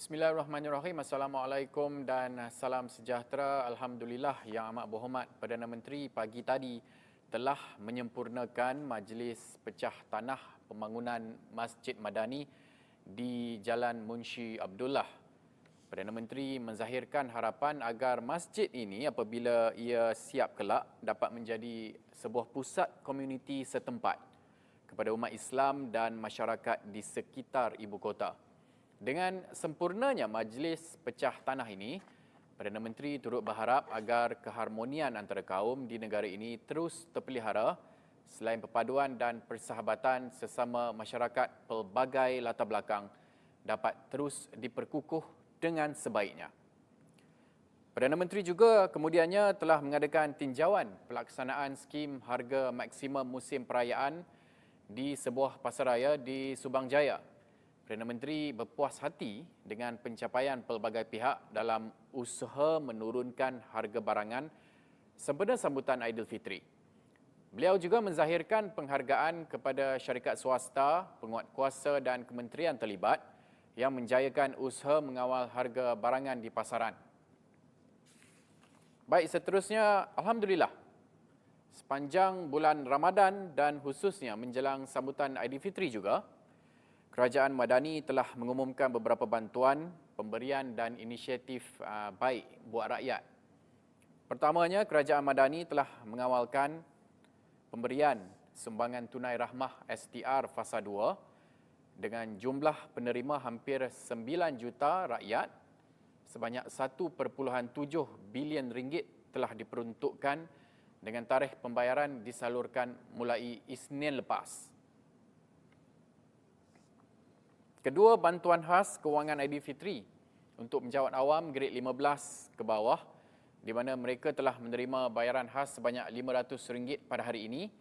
Bismillahirrahmanirrahim. Assalamualaikum dan salam sejahtera. Alhamdulillah Yang Amat Berhormat Perdana Menteri pagi tadi telah menyempurnakan majlis pecah tanah pembangunan Masjid Madani di Jalan Munshi Abdullah. Perdana Menteri menzahirkan harapan agar masjid ini apabila ia siap kelak dapat menjadi sebuah pusat komuniti setempat kepada umat Islam dan masyarakat di sekitar ibu kota. Dengan sempurnanya majlis pecah tanah ini, Perdana Menteri turut berharap agar keharmonian antara kaum di negara ini terus terpelihara selain perpaduan dan persahabatan sesama masyarakat pelbagai latar belakang dapat terus diperkukuh dengan sebaiknya. Perdana Menteri juga kemudiannya telah mengadakan tinjauan pelaksanaan skim harga maksimum musim perayaan di sebuah pasaraya di Subang Jaya Perdana Menteri berpuas hati dengan pencapaian pelbagai pihak dalam usaha menurunkan harga barangan sempena sambutan Aidilfitri. Beliau juga menzahirkan penghargaan kepada syarikat swasta, penguat kuasa dan kementerian terlibat yang menjayakan usaha mengawal harga barangan di pasaran. Baik, seterusnya, Alhamdulillah. Sepanjang bulan Ramadan dan khususnya menjelang sambutan Aidilfitri juga, Kerajaan Madani telah mengumumkan beberapa bantuan, pemberian dan inisiatif uh, baik buat rakyat. Pertamanya, Kerajaan Madani telah mengawalkan pemberian sumbangan tunai rahmah STR Fasa 2 dengan jumlah penerima hampir 9 juta rakyat sebanyak 1.7 bilion ringgit telah diperuntukkan dengan tarikh pembayaran disalurkan mulai Isnin lepas. Kedua, bantuan khas kewangan Aidilfitri untuk menjawat awam grade 15 ke bawah di mana mereka telah menerima bayaran khas sebanyak RM500 pada hari ini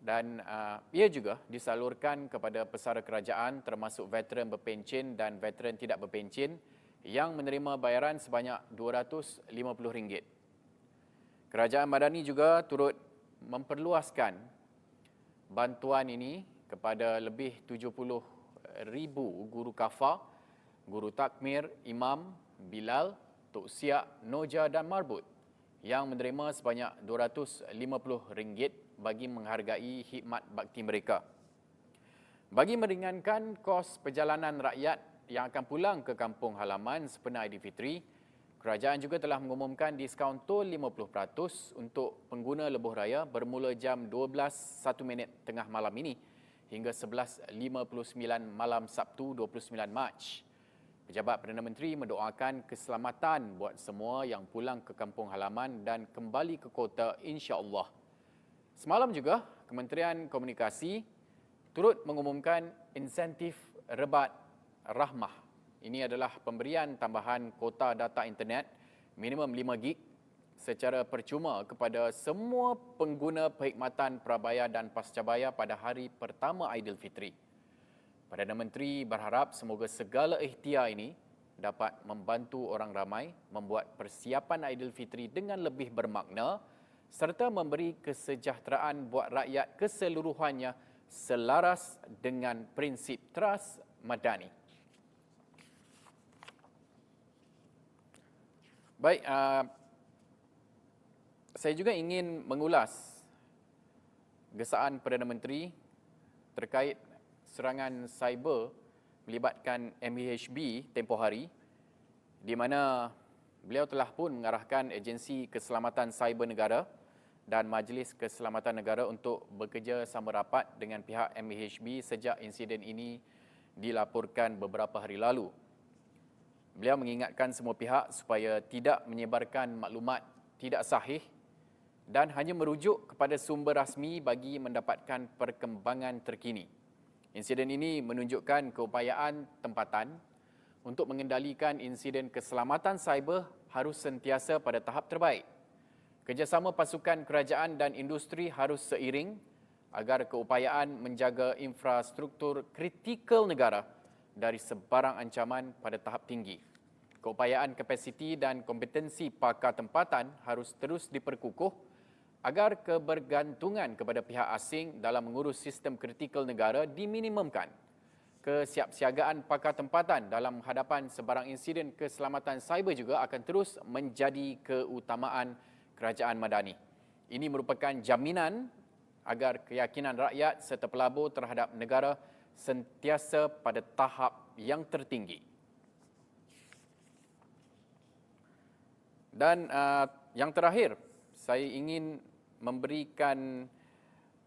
dan uh, ia juga disalurkan kepada pesara kerajaan termasuk veteran berpencen dan veteran tidak berpencen yang menerima bayaran sebanyak RM250. Kerajaan Madani juga turut memperluaskan bantuan ini kepada lebih 70 ribu guru kafa, guru takmir, imam, bilal, tok siak, noja dan marbut yang menerima sebanyak RM250 bagi menghargai khidmat bakti mereka. Bagi meringankan kos perjalanan rakyat yang akan pulang ke kampung halaman sepenuh Aidilfitri, kerajaan juga telah mengumumkan diskaun tol 50% untuk pengguna lebuh raya bermula jam 12.01 tengah malam ini hingga 11.59 malam Sabtu 29 Mac. Pejabat Perdana Menteri mendoakan keselamatan buat semua yang pulang ke kampung halaman dan kembali ke kota insya-Allah. Semalam juga Kementerian Komunikasi turut mengumumkan insentif rebat rahmah. Ini adalah pemberian tambahan kota data internet minimum 5 gig secara percuma kepada semua pengguna perkhidmatan prabaya dan pascabaya pada hari pertama Aidilfitri. Perdana Menteri berharap semoga segala ikhtiar ini dapat membantu orang ramai membuat persiapan Aidilfitri dengan lebih bermakna serta memberi kesejahteraan buat rakyat keseluruhannya selaras dengan prinsip trust madani. Baik, uh, saya juga ingin mengulas gesaan Perdana Menteri terkait serangan cyber melibatkan MHB tempoh hari di mana beliau telah pun mengarahkan agensi keselamatan cyber negara dan Majlis Keselamatan Negara untuk bekerja sama rapat dengan pihak MHB sejak insiden ini dilaporkan beberapa hari lalu. Beliau mengingatkan semua pihak supaya tidak menyebarkan maklumat tidak sahih dan hanya merujuk kepada sumber rasmi bagi mendapatkan perkembangan terkini. Insiden ini menunjukkan keupayaan tempatan untuk mengendalikan insiden keselamatan cyber harus sentiasa pada tahap terbaik. Kerjasama pasukan kerajaan dan industri harus seiring agar keupayaan menjaga infrastruktur kritikal negara dari sebarang ancaman pada tahap tinggi. Keupayaan kapasiti dan kompetensi pakar tempatan harus terus diperkukuh agar kebergantungan kepada pihak asing dalam mengurus sistem kritikal negara diminimumkan kesiapsiagaan pakar tempatan dalam hadapan sebarang insiden keselamatan cyber juga akan terus menjadi keutamaan kerajaan Madani. Ini merupakan jaminan agar keyakinan rakyat serta pelabur terhadap negara sentiasa pada tahap yang tertinggi. Dan uh, yang terakhir, saya ingin memberikan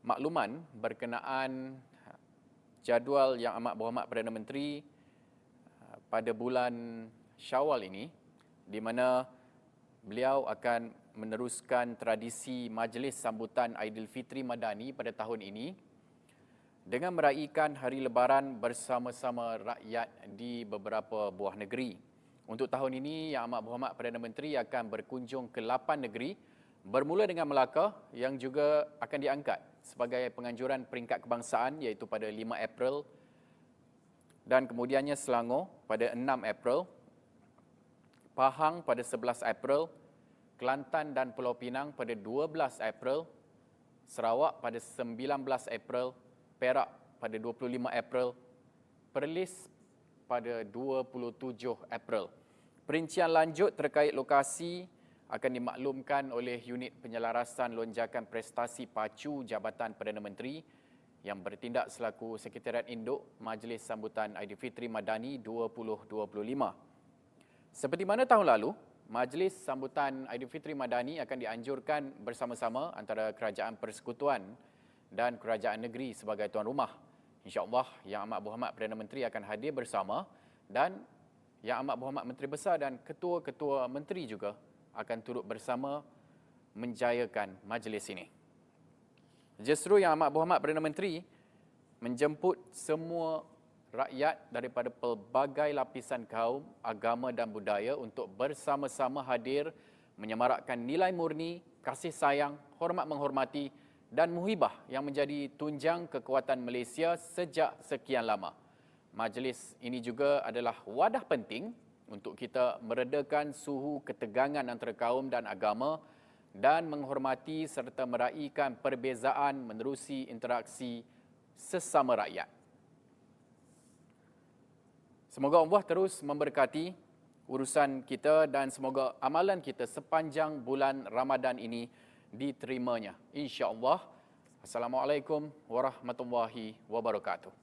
makluman berkenaan jadual yang amat berhormat Perdana Menteri uh, pada bulan Syawal ini di mana beliau akan meneruskan tradisi majlis sambutan Aidilfitri Madani pada tahun ini dengan meraihkan hari lebaran bersama-sama rakyat di beberapa buah negeri. Untuk tahun ini, Yang Amat Berhormat Perdana Menteri akan berkunjung ke 8 negeri bermula dengan Melaka yang juga akan diangkat sebagai penganjuran peringkat kebangsaan iaitu pada 5 April dan kemudiannya Selangor pada 6 April, Pahang pada 11 April, Kelantan dan Pulau Pinang pada 12 April, Sarawak pada 19 April, Perak pada 25 April, Perlis pada 27 April. Perincian lanjut terkait lokasi akan dimaklumkan oleh unit penyelarasan lonjakan prestasi pacu Jabatan Perdana Menteri yang bertindak selaku Sekretariat Induk Majlis Sambutan Aidilfitri Madani 2025. Seperti mana tahun lalu, Majlis Sambutan Aidilfitri Madani akan dianjurkan bersama-sama antara Kerajaan Persekutuan dan Kerajaan Negeri sebagai tuan rumah. InsyaAllah Yang Amat Berhormat Perdana Menteri akan hadir bersama dan Yang Amat Berhormat Menteri Besar dan Ketua-Ketua Menteri juga akan turut bersama menjayakan majlis ini. Justru yang amat berhormat Perdana Menteri menjemput semua rakyat daripada pelbagai lapisan kaum, agama dan budaya untuk bersama-sama hadir menyemarakkan nilai murni, kasih sayang, hormat menghormati dan muhibah yang menjadi tunjang kekuatan Malaysia sejak sekian lama. Majlis ini juga adalah wadah penting untuk kita meredakan suhu ketegangan antara kaum dan agama dan menghormati serta meraihkan perbezaan menerusi interaksi sesama rakyat. Semoga Allah terus memberkati urusan kita dan semoga amalan kita sepanjang bulan Ramadan ini diterimanya. InsyaAllah. Assalamualaikum warahmatullahi wabarakatuh.